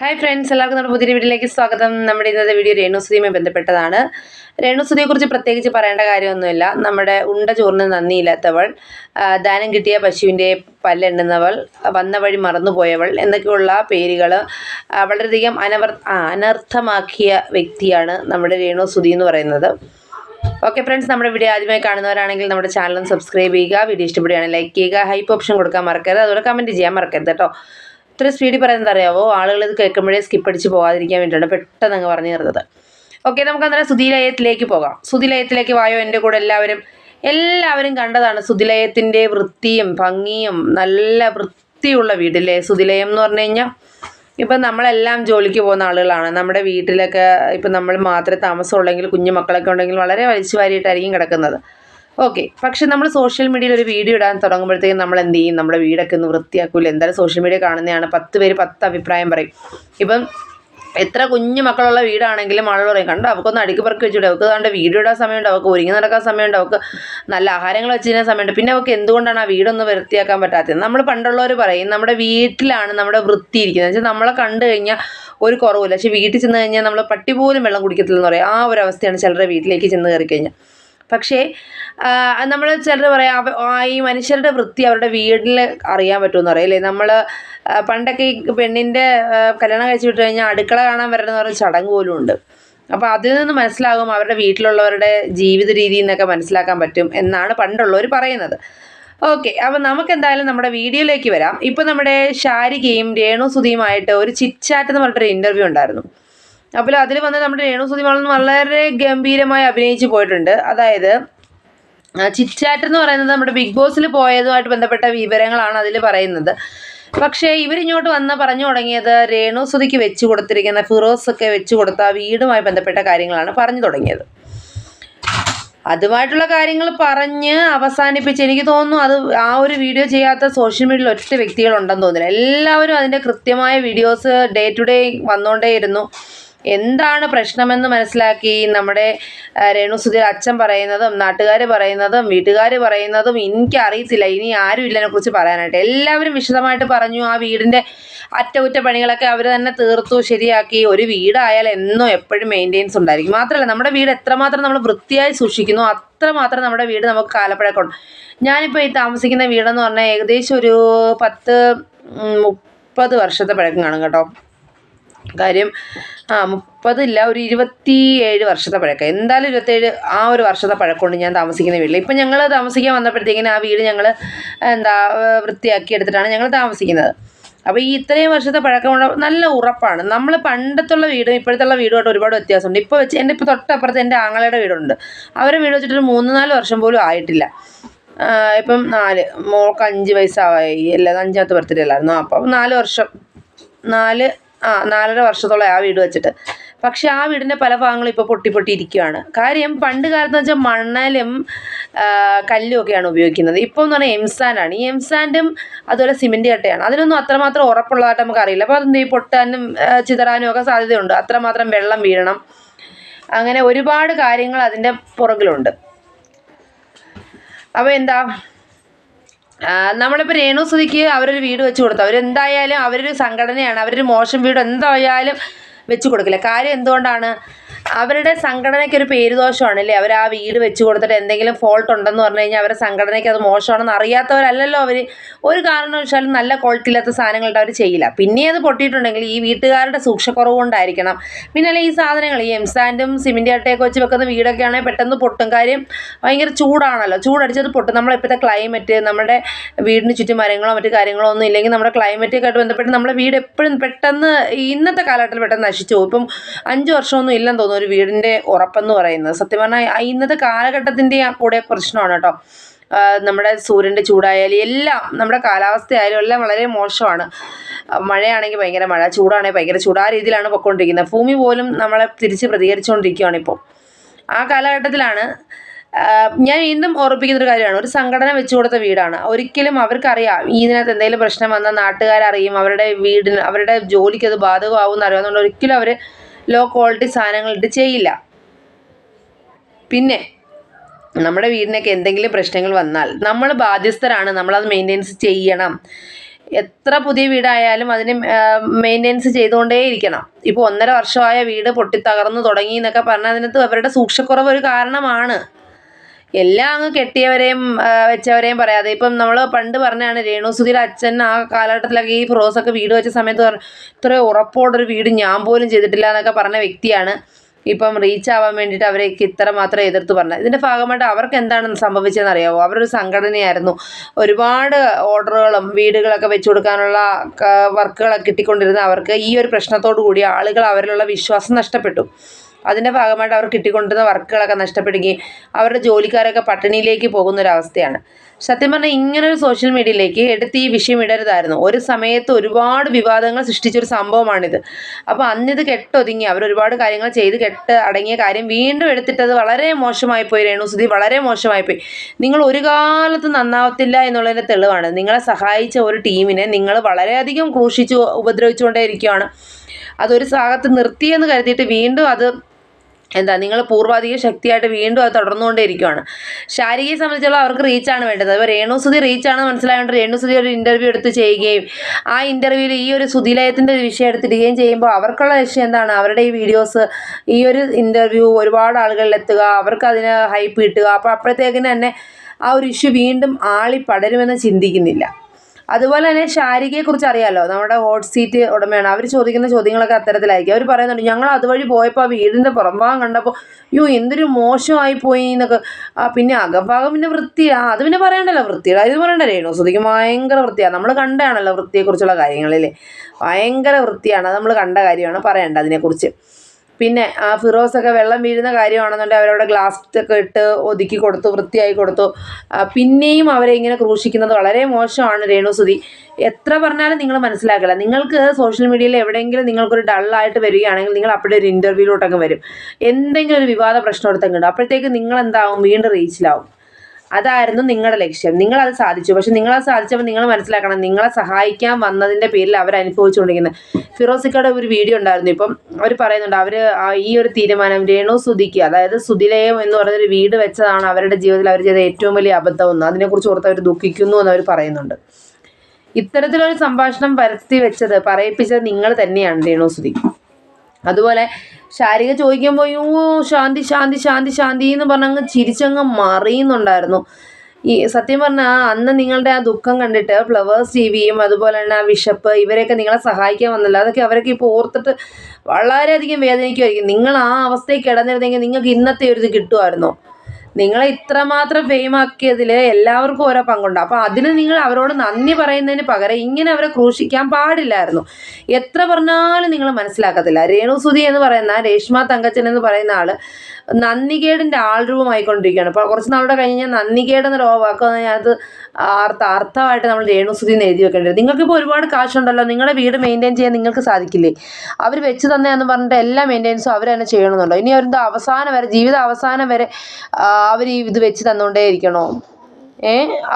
Hi friends എല്ലാവർക്കും നമ്മുടെ പുതിയ വീഡിയോയിലേക്ക് സ്വാഗതം. നമ്മുടെ ഇന്നത്തെ വീഡിയോ രേണുസുതിയുമായി ബന്ധപ്പെട്ടതാണ്. രേണുസുതിയെക്കുറിച്ച് പ്രത്യേകിച്ച് പറയേണ്ട കാര്യമൊന്നുമില്ല. നമ്മുടെ ഉണ്ട ചോറിന് നന്ദിയില്ലാത്തവൾ ദാനം കിട്ടിയ പശുവിന്റെ പല്ലെണ്ണുന്നവൾ വന്ന വഴി മറന്നുപോയവൾ എന്നൊക്കെയുള്ള പേരുകൾ വളരെയധികം അനവർ അനർത്ഥമാക്കിയ വ്യക്തിയാണ് നമ്മുടെ രേണുസുതി എന്ന് പറയുന്നത്. ഓക്കെ ഫ്രണ്ട്സ് നമ്മുടെ വീഡിയോ ആദ്യമായി കാണുന്നവരാണെങ്കിൽ നമ്മുടെ ചാനൽ സബ്സ്ക്രൈബ് ചെയ്യുക. വീഡിയോ ഇഷ്ടപ്പെടുകയാണെങ്കിൽ ലൈക്ക് ചെയ്യുക. ഹൈപ്പ് ഓപ്ഷൻ കൊടുക്കാൻ മറക്കരുത്. അതുപോലെ കമന്റ് ചെയ്യാൻ മറക്കരുത് കേട്ടോ. ഇത്ര സ്പീഡിൽ പറയുന്നത് അറിയാവോ ആളുകൾ ഇത് കേൾക്കുമ്പോഴേ സ്കിപ്പ് അടിച്ച് പോകാതിരിക്കാൻ വേണ്ടിയിട്ടാണ് പെട്ടെന്ന് അങ്ങ് പറഞ്ഞു തരുന്നത്. ഓക്കെ നമുക്ക് അന്നേരം സുധിലയത്തിലേക്ക് പോകാം. സുധിലയത്തിലേക്ക് വായോ എന്റെ കൂടെ എല്ലാവരും. എല്ലാവരും കണ്ടതാണ് സുധിലയത്തിന്റെ വൃത്തിയും ഭംഗിയും നല്ല വൃത്തിയുള്ള വീടില്ലേ സുധിലയം എന്ന് പറഞ്ഞു കഴിഞ്ഞാൽ ഇപ്പം നമ്മളെല്ലാം ജോലിക്ക് പോകുന്ന ആളുകളാണ്. നമ്മുടെ വീട്ടിലൊക്കെ ഇപ്പം നമ്മൾ മാത്രമേ താമസമുള്ളെങ്കിൽ കുഞ്ഞു മക്കളൊക്കെ ഉണ്ടെങ്കിൽ വളരെ വലിച്ചു വാരിയിട്ടായിരിക്കും കിടക്കുന്നത്. ഓക്കെ പക്ഷെ നമ്മൾ സോഷ്യൽ മീഡിയയിൽ ഒരു വീഡിയോ ഇടാൻ തുടങ്ങുമ്പോഴത്തേക്കും നമ്മൾ എന്ത് ചെയ്യും? നമ്മുടെ വീടൊക്കെ ഒന്ന് വൃത്തിയാക്കൂല? എന്തായാലും സോഷ്യൽ മീഡിയ കാണുന്നതാണ്. പത്ത് പേര് പത്ത് അഭിപ്രായം പറയും. ഇപ്പം എത്ര കുഞ്ഞു മക്കളുള്ള വീടാണെങ്കിലും ആളുകൾ പറയും കണ്ടോ അവൾക്കൊന്ന് അടുക്കി പറക്കി വെച്ചിട്ട് അവൾക്ക് കണ്ട വീഡിയോ ഇടാൻ സമയമുണ്ട്. അവൾക്ക് ഒരുങ്ങി നടക്കാൻ സമയമുണ്ട്. അവൾക്ക് നല്ല ആഹാരങ്ങൾ വെച്ച് തരാൻ സമയമുണ്ട്. പിന്നെ അവൾക്ക് എന്തുകൊണ്ടാണ് ആ വീടൊന്ന് വൃത്തിയാക്കാൻ പറ്റാത്തത്? നമ്മൾ പണ്ടുള്ളവർ പറയും നമ്മുടെ വീട്ടിലാണ് നമ്മുടെ വൃത്തി ഇരിക്കുന്നത്. വെച്ചാൽ നമ്മളെ കണ്ടു കഴിഞ്ഞാൽ ഒരു കുറവില്ല പക്ഷെ വീട്ടിൽ ചെന്ന് കഴിഞ്ഞാൽ നമ്മൾ പട്ടി പോലും വെള്ളം കുടിക്കത്തില്ലെന്ന് പറയും. ആ ഒരു അവസ്ഥയാണ് ചിലരുടെ വീട്ടിലേക്ക് ചെന്ന് കയറി കഴിഞ്ഞാൽ പക്ഷേ നമ്മൾ ചിലർ പറയാം ഈ മനുഷ്യരുടെ വൃത്തി അവരുടെ വീട്ടിൽ അറിയാൻ പറ്റുമെന്ന് പറയും നമ്മൾ പണ്ടൊക്കെ ഈ പെണ്ണിന്റെ കല്യാണം കഴിച്ച് വിട്ട് കഴിഞ്ഞാൽ അടുക്കള കാണാൻ വരണമെന്ന് പറഞ്ഞ ചടങ്ങ് പോലും ഉണ്ട്. അപ്പോൾ അതിൽ നിന്ന് മനസ്സിലാകും അവരുടെ വീട്ടിലുള്ളവരുടെ ജീവിത രീതി എന്നൊക്കെ മനസ്സിലാക്കാൻ പറ്റും എന്നാണ് പണ്ടുള്ളവർ പറയുന്നത്. ഓക്കെ അപ്പോൾ നമുക്ക് എന്തായാലും നമ്മുടെ വീഡിയോയിലേക്ക് വരാം. ഇപ്പോൾ നമ്മുടെ ഷാരികയും രേണു സുധിയുമായിട്ട് ഒരു ചിറ്റ് ചാറ്റ് എന്ന് പറഞ്ഞിട്ടൊരു ഇന്റർവ്യൂ ഉണ്ടായിരുന്നു. അപ്പോൾ അതിൽ വന്ന് നമ്മുടെ രേണു സുധി വളരെ ഗംഭീരമായി അഭിനയിച്ച് പോയിട്ടുണ്ട്. അതായത് ചിറ്റാറ്റ് എന്ന് പറയുന്നത് നമ്മുടെ ബിഗ് ബോസിൽ പോയതുമായിട്ട് ബന്ധപ്പെട്ട വിവരങ്ങളാണ് അതിൽ പറയുന്നത്. പക്ഷേ ഇവരിങ്ങോട്ട് വന്ന് പറഞ്ഞു തുടങ്ങിയത് രേണു സുധിക്ക് വെച്ച് കൊടുത്തിരിക്കുന്ന ഫിറോസ് ഒക്കെ വെച്ച് കൊടുത്ത വീടുമായി ബന്ധപ്പെട്ട കാര്യങ്ങളാണ് പറഞ്ഞു തുടങ്ങിയത്. അതുമായിട്ടുള്ള കാര്യങ്ങൾ പറഞ്ഞ് അവസാനിപ്പിച്ച് എനിക്ക് തോന്നുന്നു അത് ആ ഒരു വീഡിയോ ചെയ്യാത്ത സോഷ്യൽ മീഡിയയിൽ ഒറ്റ വ്യക്തികളുണ്ടെന്ന് തോന്നുന്നില്ല. എല്ലാവരും അതിന്റെ കൃത്യമായ വീഡിയോസ് ഡേ ടു ഡേ വന്നുകൊണ്ടേയിരുന്നു. എന്താണ് പ്രശ്നമെന്ന് മനസ്സിലാക്കി നമ്മുടെ രേണു സുധീർ അച്ഛൻ പറയുന്നതും നാട്ടുകാർ പറയുന്നതും വീട്ടുകാർ പറയുന്നതും എനിക്കറിയത്തില്ല. ഇനി ആരും ഇല്ലതിനെ കുറിച്ച് പറയാനായിട്ട്. എല്ലാവരും വിശദമായിട്ട് പറഞ്ഞു. ആ വീടിന്റെ അറ്റകുറ്റപ്പണികളൊക്കെ അവർ തന്നെ തീർത്തു ശരിയാക്കി. ഒരു വീടായാൽ എന്നും എപ്പോഴും മെയിന്റെനൻസ് ഉണ്ടായിരിക്കും. മാത്രമല്ല നമ്മുടെ വീട് എത്രമാത്രം നമ്മൾ വൃത്തിയായി സൂക്ഷിക്കുന്നു അത്രമാത്രം നമ്മുടെ വീട് നമുക്ക് കാലപ്പഴക്കമുണ്ട് ഞാനിപ്പോൾ ഈ താമസിക്കുന്ന വീടെന്ന് പറഞ്ഞാൽ ഏകദേശം ഒരു പത്ത് മുപ്പത് വർഷത്തെ പഴക്കം കാണും കേട്ടോ. കാര്യം ആ മുപ്പതില്ല ഒരു ഇരുപത്തി ഏഴ് വർഷത്തെ പഴക്കം. എന്തായാലും ഇരുപത്തേഴ് ആ ഒരു വർഷത്തെ പഴക്കമുണ്ട് ഞാൻ താമസിക്കുന്ന വീട്ടിൽ. ഇപ്പം ഞങ്ങൾ താമസിക്കാൻ വന്നപ്പോഴത്തേക്കിനും ആ വീട് ഞങ്ങൾ എന്താ വൃത്തിയാക്കി എടുത്തിട്ടാണ് ഞങ്ങൾ താമസിക്കുന്നത്. അപ്പോൾ ഈ ഇത്രയും വർഷത്തെ പഴക്കമുള്ള നല്ല ഉറപ്പാണ്. നമ്മൾ പണ്ടത്തുള്ള വീടും ഇപ്പോഴത്തുള്ള വീടുമായിട്ട് ഒരുപാട് വ്യത്യാസമുണ്ട്. ഇപ്പോൾ വെച്ച് എന്റെ ഇപ്പോൾ തൊട്ടപ്പുറത്ത് എന്റെ ആങ്ങളയുടെ വീടുണ്ട്. അവരുടെ വീട് വെച്ചിട്ട് മൂന്ന് നാല് വർഷം പോലും ആയിട്ടില്ല. ഇപ്പം നാല് മോൾക്ക് അഞ്ച് വയസ്സായി. അല്ലാതെ അഞ്ചാമത്തെ ബർത്ത്ഡേ അല്ലായിരുന്നു? അപ്പം നാല് വർഷം നാല് ആ നാലര വർഷത്തോളം ആ വീട് വെച്ചിട്ട്. പക്ഷെ ആ വീടിന്റെ പല ഭാഗങ്ങളും ഇപ്പോൾ പൊട്ടി പൊട്ടി ഇരിക്കുകയാണ് കാര്യം പണ്ട് കാലത്ത് വെച്ചാൽ മണ്ണിലും ആ, കല്ലും ഒക്കെയാണ് ഉപയോഗിക്കുന്നത്. ഇപ്പോൾ എന്ന് പറഞ്ഞാൽ എംസാൻഡാണ് ഈ എംസാൻഡും അതുപോലെ സിമെന്റ് കട്ടയാണ്. അതിനൊന്നും അത്രമാത്രം ഉറപ്പുള്ളതായിട്ട് നമുക്ക് അറിയില്ല അപ്പോൾ അതെന്ത് പൊട്ടാനും ചിതറാനും ഒക്കെ സാധ്യതയുണ്ട്. അത്രമാത്രം വെള്ളം വീഴണം. അങ്ങനെ ഒരുപാട് കാര്യങ്ങൾ അതിന്റെ പുറകിലുണ്ട്. അപ്പോൾ എന്താ? നമ്മളിപ്പോൾ രേണു സുധിക്ക് അവരൊരു വീട് വെച്ച് കൊടുത്തു. അവരെന്തായാലും അവരൊരു സംഘടനയാണ്. അവരൊരു മോശം വീട്. എന്തായാലും വെച്ച് കൊടുക്കില്ല. കാര്യം എന്തുകൊണ്ടാണ്? അവരുടെ സംഘടനയ്ക്ക് ഒരു പേരുദോഷമാണ് അല്ലേ? അവർ ആ വീട് വെച്ച് കൊടുത്തിട്ട് എന്തെങ്കിലും ഫോൾട്ട് ഉണ്ടെന്ന് പറഞ്ഞു കഴിഞ്ഞാൽ അവരുടെ സംഘടനയ്ക്ക് അത് മോശമാണെന്ന് അറിയാത്തവരല്ലല്ലോ അവർ ഒരു കാരണവശാലും നല്ല ക്വാളിറ്റി ഇല്ലാത്ത സാധനങ്ങളുടെ അവർ ചെയ്യില്ല. പിന്നെ അത് പൊട്ടിയിട്ടുണ്ടെങ്കിൽ ഈ വീട്ടുകാരുടെ സൂക്ഷക്കുറവ് കൊണ്ടായിരിക്കണം. പിന്നെ അല്ലെ ഈ സാധനങ്ങൾ? ഈ എംസാൻഡും സിമെന്റ് അട്ടയൊക്കെ വെച്ച് വെക്കുന്ന വീടൊക്കെ ആണെങ്കിൽ പെട്ടെന്ന് പൊട്ടും. കാര്യം ഭയങ്കര ചൂടാണല്ലോ. ചൂടടിച്ചത് പൊട്ടും. നമ്മളെ ഇപ്പോഴത്തെ ക്ലൈമറ്റ് നമ്മുടെ വീടിന് ചുറ്റും മരങ്ങളോ മറ്റു കാര്യങ്ങളോ ഒന്നും ഇല്ലെങ്കിൽ നമ്മുടെ ക്ലൈമറ്റൊക്കെ ആയിട്ട് ബന്ധപ്പെട്ട് നമ്മുടെ വീട് എപ്പോഴും പെട്ടെന്ന് ഇന്നത്തെ കാലഘട്ടത്തിൽ പെട്ടെന്ന് നശിച്ചു പോകും. ഇപ്പം അഞ്ച് വർഷമൊന്നും ഇല്ലെന്ന് തോന്നുന്നു ഒരു വീടിന്റെ ഉറപ്പെന്ന് പറയുന്നത്. സത്യം പറഞ്ഞാൽ ഇന്നത്തെ കാലഘട്ടത്തിന്റെ കൂടെ പ്രശ്നമാണ് കേട്ടോ. നമ്മുടെ സൂര്യന്റെ ചൂടായാലും എല്ലാം നമ്മുടെ കാലാവസ്ഥയായാലും എല്ലാം വളരെ മോശമാണ്. മഴയാണെങ്കിൽ ഭയങ്കര മഴ ചൂടാണെങ്കിൽ ഭയങ്കര ചൂട്. ആ രീതിയിലാണ് പൊയ്ക്കൊണ്ടിരിക്കുന്നത്. ഭൂമി പോലും നമ്മളെ തിരിച്ച് പ്രതികരിച്ചുകൊണ്ടിരിക്കുകയാണ് ഇപ്പോൾ ആ കാലഘട്ടത്തിലാണ് ഞാൻ വീണ്ടും ഓർപ്പിക്കുന്നൊരു കാര്യമാണ്. ഒരു സംഘടന വെച്ചു കൊടുത്ത വീടാണ്. ഒരിക്കലും അവർക്കറിയാം ഇതിനകത്ത് എന്തെങ്കിലും പ്രശ്നം വന്നാൽ നാട്ടുകാരറിയും അവരുടെ വീടിന് അവരുടെ ജോലിക്ക് അത് ബാധകമാവും എന്ന് അതുകൊണ്ട് ഒരിക്കലും അവർ ലോ ക്വാളിറ്റി സാധനങ്ങൾ ഇട്ട് ചെയ്യില്ല. പിന്നെ നമ്മുടെ വീടിനൊക്കെ എന്തെങ്കിലും പ്രശ്നങ്ങൾ വന്നാൽ നമ്മൾ ബാധ്യസ്ഥരാണ്. നമ്മളത് മെയിന്റെനൻസ് ചെയ്യണം. എത്ര പുതിയ വീടായാലും അതിന് മെയിന്റെനൻസ് ചെയ്തുകൊണ്ടേയിരിക്കണം. ഇപ്പോൾ ഒന്നര വർഷമായ വീട് പൊട്ടിത്തകർന്നു തുടങ്ങി എന്നൊക്കെ പറഞ്ഞാൽ അതിനകത്ത് അവരുടെ സൂക്ഷക്കുറവ് ഒരു കാരണമാണ്. എല്ലാം അങ്ങ് കെട്ടിയവരെയും വെച്ചവരെയും പറയാതെ. ഇപ്പം നമ്മൾ പണ്ട് പറഞ്ഞാണ് രേണുസുധിയുടെ അച്ഛൻ ആ കാലഘട്ടത്തിലൊക്കെ ഈ ഫിറോസൊക്കെ വീട് വെച്ച സമയത്ത് ഇത്ര ഉറപ്പോടൊരു വീട് ഞാൻ പോലും ചെയ്തിട്ടില്ല എന്നൊക്കെ പറഞ്ഞ വ്യക്തിയാണ്. ഇപ്പം റീച്ച് ആവാൻ വേണ്ടിയിട്ട് അവരേക്ക് ഇത്ര മാത്രം എതിർത്ത് പറഞ്ഞത്. ഇതിന്റെ ഭാഗമായിട്ട് അവർക്ക് എന്താണ് സംഭവിച്ചതെന്ന് അറിയാമോ അവരൊരു സംഘടനയായിരുന്നു. ഒരുപാട് ഓർഡറുകളും വീടുകളൊക്കെ വെച്ചു കൊടുക്കാനുള്ള വർക്കുകളൊക്കെ കിട്ടിക്കൊണ്ടിരുന്ന അവർക്ക് ഈ ഒരു പ്രശ്നത്തോടു കൂടി ആളുകൾ അവരിലുള്ള വിശ്വാസം നഷ്ടപ്പെട്ടു. അതിന്റെ ഭാഗമായിട്ട് അവർ കിട്ടിക്കൊണ്ടിരുന്ന വർക്കുകളൊക്കെ നഷ്ടപ്പെടുകയും അവരുടെ ജോലിക്കാരൊക്കെ പട്ടിണിയിലേക്ക് പോകുന്ന ഒരു അവസ്ഥയാണ് സത്യം പറഞ്ഞാൽ ഇങ്ങനെ ഒരു സോഷ്യൽ മീഡിയയിലേക്ക് എടുത്ത് ഈ വിഷയം ഇടരുതായിരുന്നു. ഒരു സമയത്ത് ഒരുപാട് വിവാദങ്ങൾ സൃഷ്ടിച്ചൊരു സംഭവമാണിത്. അപ്പോൾ അന്നിത് കെട്ടൊതുങ്ങി അവർ ഒരുപാട് കാര്യങ്ങൾ ചെയ്ത് കെട്ട് അടങ്ങിയ കാര്യം വീണ്ടും എടുത്തിട്ടത് വളരെ മോശമായി മോശമായിപ്പോയി രേണുസുതി വളരെ മോശമായി പോയി. നിങ്ങൾ ഒരു കാലത്ത് നന്നാവത്തില്ല എന്നുള്ളതിന്റെ തെളിവാണ്. നിങ്ങളെ സഹായിച്ച ഒരു ടീമിനെ നിങ്ങൾ വളരെയധികം ക്രൂശിച്ചു ഉപദ്രവിച്ചുകൊണ്ടേയിരിക്കുകയാണ്. അതൊരു ഭാഗത്ത് നിർത്തിയെന്ന് കരുതിയിട്ട് വീണ്ടും അത് എന്താ നിങ്ങൾ പൂർവാധിക ശക്തിയായിട്ട് വീണ്ടും അത് തുടർന്നുകൊണ്ടേയിരിക്കുകയാണ് ശാരികയെ സംബന്ധിച്ചുള്ള അവർക്ക് റീച്ചാണ് വേണ്ടത്. അപ്പോൾ രേണുസുതി റീച്ചാണ് മനസ്സിലായതുകൊണ്ട് രേണുസുതി ഒരു ഇന്റർവ്യൂ എടുത്ത് ചെയ്യുകയും ആ ഇന്റർവ്യൂവിൽ ഈ ഒരു സുതിലയത്തിന്റെ വിഷയം എടുത്തിടുകയും ചെയ്യുമ്പോൾ അവർക്കുള്ള ലക്ഷ്യം എന്താണ്? അവരുടെ ഈ വീഡിയോസ് ഈ ഒരു ഇന്റർവ്യൂ ഒരുപാട് ആളുകളിൽ എത്തുക അവർക്ക് അതിന് ഹൈപ്പ് കിട്ടുക. അപ്പോൾ അപ്പോഴത്തേക്കിന് തന്നെ ആ ഒരു ഇഷ്യൂ വീണ്ടും ആളി പടരുമെന്ന് ചിന്തിക്കുന്നില്ല. അതുപോലെ തന്നെ ശാരികയെക്കുറിച്ച് അറിയാമല്ലോ നമ്മുടെ ഹോട്ട് സീറ്റ് ഉടമയാണ്. അവർ ചോദിക്കുന്ന ചോദ്യങ്ങളൊക്കെ അത്തരത്തിലായിരിക്കും. അവർ പറയുന്നുണ്ട് ഞങ്ങൾ അതുവഴി പോയപ്പോൾ ആ വീടിന്റെ പുറംഭാഗം കണ്ടപ്പോൾ അയ്യോ എന്തൊരു മോശമായി പോയി എന്നൊക്കെ. ആ പിന്നെ അകഭാഗം പിന്നെ വൃത്തിയാ. അത് പിന്നെ പറയണ്ടല്ലോ വൃത്തിയുടെ ഇത് പറയണ്ട രേണു ശ്രുതിക്ക് ഭയങ്കര വൃത്തിയാണ് നമ്മൾ കണ്ടതാണല്ലോ വൃത്തിയെക്കുറിച്ചുള്ള കാര്യങ്ങളിൽ ഭയങ്കര വൃത്തിയാണ്. അത് നമ്മൾ കണ്ട കാര്യമാണ് പറയണ്ട അതിനെക്കുറിച്ച്. പിന്നെ ആ ഫിറോസൊക്കെ വെള്ളം വീഴുന്ന കാര്യമാണെന്നുണ്ടെങ്കിൽ അവരവിടെ ഗ്ലാസ് ഒക്കെ ഇട്ട് ഒതുക്കി കൊടുത്തു വൃത്തിയായി കൊടുത്തു. പിന്നെയും അവരെ ഇങ്ങനെ ക്രൂശിക്കുന്നത് വളരെ മോശമാണ് രേണുസുതി എത്ര പറഞ്ഞാലും നിങ്ങൾ മനസ്സിലാക്കില്ല. നിങ്ങൾക്ക് സോഷ്യൽ മീഡിയയിൽ എവിടെയെങ്കിലും നിങ്ങൾക്കൊരു ഡള്ളായിട്ട് വരികയാണെങ്കിൽ നിങ്ങൾ അപ്പോഴേ ഒരു ഇന്റർവ്യൂലോട്ടൊക്കെ വരും. എന്തെങ്കിലും ഒരു വിവാദ പ്രശ്നം എടുത്തെങ്കിലും അപ്പോഴത്തേക്ക് നിങ്ങൾ എന്താവും വീണ്ടും റീച്ചിലാവും അതായിരുന്നു നിങ്ങളുടെ ലക്ഷ്യം. നിങ്ങൾ അത് സാധിച്ചു. പക്ഷെ അത് സാധിച്ചപ്പോൾ നിങ്ങൾ മനസ്സിലാക്കണം നിങ്ങളെ സഹായിക്കാൻ വന്നതിന്റെ പേരിൽ അവർ അനുഭവിച്ചുകൊണ്ടിരിക്കുന്നത്. ഫിറോസിക്കയുടെ ഒരു വീഡിയോ ഉണ്ടായിരുന്നു. ഇപ്പം അവർ പറയുന്നുണ്ട് അവർ ഈ ഒരു തീരുമാനം രേണു സുധിക്ക് അതായത് സുധിലയം എന്ന് പറഞ്ഞൊരു വീട് വെച്ചതാണ് അവരുടെ ജീവിതത്തിൽ അവർ ചെയ്ത ഏറ്റവും വലിയ അബദ്ധം എന്ന്. അതിനെക്കുറിച്ച് ഓർത്ത് അവർ ദുഃഖിക്കുന്നു എന്ന് അവർ പറയുന്നുണ്ട്. ഇത്തരത്തിലൊരു സംഭാഷണം വരുത്തി വെച്ചത് പറയിപ്പിച്ചത് നിങ്ങൾ തന്നെയാണ് രേണു സുധി. അതുപോലെ ശാരിക ചോദിക്കുമ്പോൾ യോ ശാന്തി ശാന്തി ശാന്തി ശാന്തി എന്ന് പറഞ്ഞങ്ങ് ചിരിച്ചങ്ങ് മറിയുന്നുണ്ടായിരുന്നു. ഈ സത്യം പറഞ്ഞാൽ അന്ന് നിങ്ങളുടെ ആ ദുഃഖം കണ്ടിട്ട് ഫ്ലവേഴ്സ് ടി വിയും അതുപോലെ തന്നെ ആ വിഷപ്പ് ഇവരെയൊക്കെ നിങ്ങളെ സഹായിക്കാൻ വന്നല്ലോ. അതൊക്കെ അവരൊക്കെ ഇപ്പോൾ ഓർത്തിട്ട് വളരെയധികം വേദനിക്കുമായിരിക്കും നിങ്ങൾ ആ അവസ്ഥയിൽ കിടന്നിരുന്നെങ്കിൽ നിങ്ങൾക്ക് ഇന്നത്തെ ഒരു ഇത് കിട്ടുമായിരുന്നോ? നിങ്ങളെ ഇത്രമാത്രം ഫെയിം ആക്കിയതിൽ എല്ലാവർക്കും ഓരോ പങ്കുണ്ട്. അപ്പോൾ അതിന് നിങ്ങൾ അവരോട് നന്ദി പറയുന്നതിന് പകരം ഇങ്ങനെ അവരെ ക്രൂശിക്കാൻ പാടില്ലായിരുന്നു. എത്ര പറഞ്ഞാലും നിങ്ങൾ മനസ്സിലാക്കത്തില്ല. രേണുസുതി എന്ന് പറയുന്ന രേഷ്മ തങ്കച്ചൻ എന്ന് പറയുന്ന ആൾ നന്ദികേടിന്റെ ആൾരൂപമായിക്കൊണ്ടിരിക്കുകയാണ്. അപ്പോൾ കുറച്ച് നാളുടെ കഴിഞ്ഞ് കഴിഞ്ഞാൽ നന്ദികേട് എന്ന വാക്ക് അത് അർത്ഥ അർത്ഥമായിട്ട് നമ്മൾ രേണുസുതി എഴുതി വെക്കേണ്ടത് നിങ്ങൾക്കിപ്പോൾ ഒരുപാട് കാശുണ്ടല്ലോ. നിങ്ങളുടെ വീട് മെയിന്റെയിൻ ചെയ്യാൻ നിങ്ങൾക്ക് സാധിക്കില്ലേ? അവർ വെച്ച് തന്നെയെന്ന് പറഞ്ഞിട്ട് എല്ലാ മെയിന്റെയിൻസും അവർ തന്നെ ചെയ്യണമെന്നുണ്ടോ? ഇനി അവരുടെ അവസാനം വരെ ജീവിത അവസാനം വരെ അവർ ഈ ഇത് വെച്ച് തന്നുകൊണ്ടേ ഇരിക്കണോ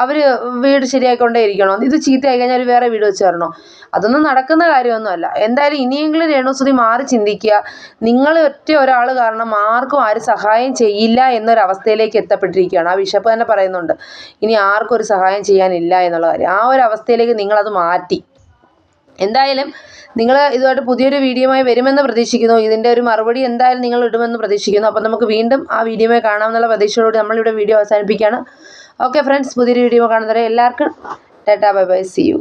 അവർ വീട് ശരിയായിക്കൊണ്ടേ ഇരിക്കണോ? ഇത് ചീത്തയായി കഴിഞ്ഞാൽ വേറെ വീട് വെച്ച് തരണോ? അതൊന്നും നടക്കുന്ന കാര്യമൊന്നുമല്ല. എന്തായാലും ഇനിയെങ്കിലും രേണുസുതി മാറി ചിന്തിക്കുക. നിങ്ങൾ ഒറ്റ ഒരാൾ കാരണം ആർക്കും ആരും സഹായം ചെയ്യില്ല എന്നൊരവസ്ഥയിലേക്ക് എത്തപ്പെട്ടിരിക്കുകയാണ്. ആ ബിഷപ്പ് തന്നെ പറയുന്നുണ്ട്. ഇനി ആർക്കും ഒരു സഹായം ചെയ്യാനില്ല എന്നുള്ള കാര്യം. ആ ഒരു അവസ്ഥയിലേക്ക് നിങ്ങളത് മാറ്റി. എന്തായാലും നിങ്ങൾ ഇതുമായിട്ട് പുതിയൊരു വീഡിയോയുമായി വരുമെന്ന് പ്രതീക്ഷിക്കുന്നു. ഇതിന്റെ ഒരു മറുപടി എന്തായാലും നിങ്ങൾ ഇടുമെന്ന് പ്രതീക്ഷിക്കുന്നു. അപ്പം നമുക്ക് വീണ്ടും ആ വീഡിയോയുമായി കാണാമെന്നുള്ള പ്രതീക്ഷയോടുകൂടി നമ്മളിവിടെ വീഡിയോ അവസാനിപ്പിക്കുകയാണ്. ഓക്കെ ഫ്രണ്ട്സ് പുതിയൊരു വീഡിയോ കാണുന്നവരെ എല്ലാവർക്കും tata bye bye see you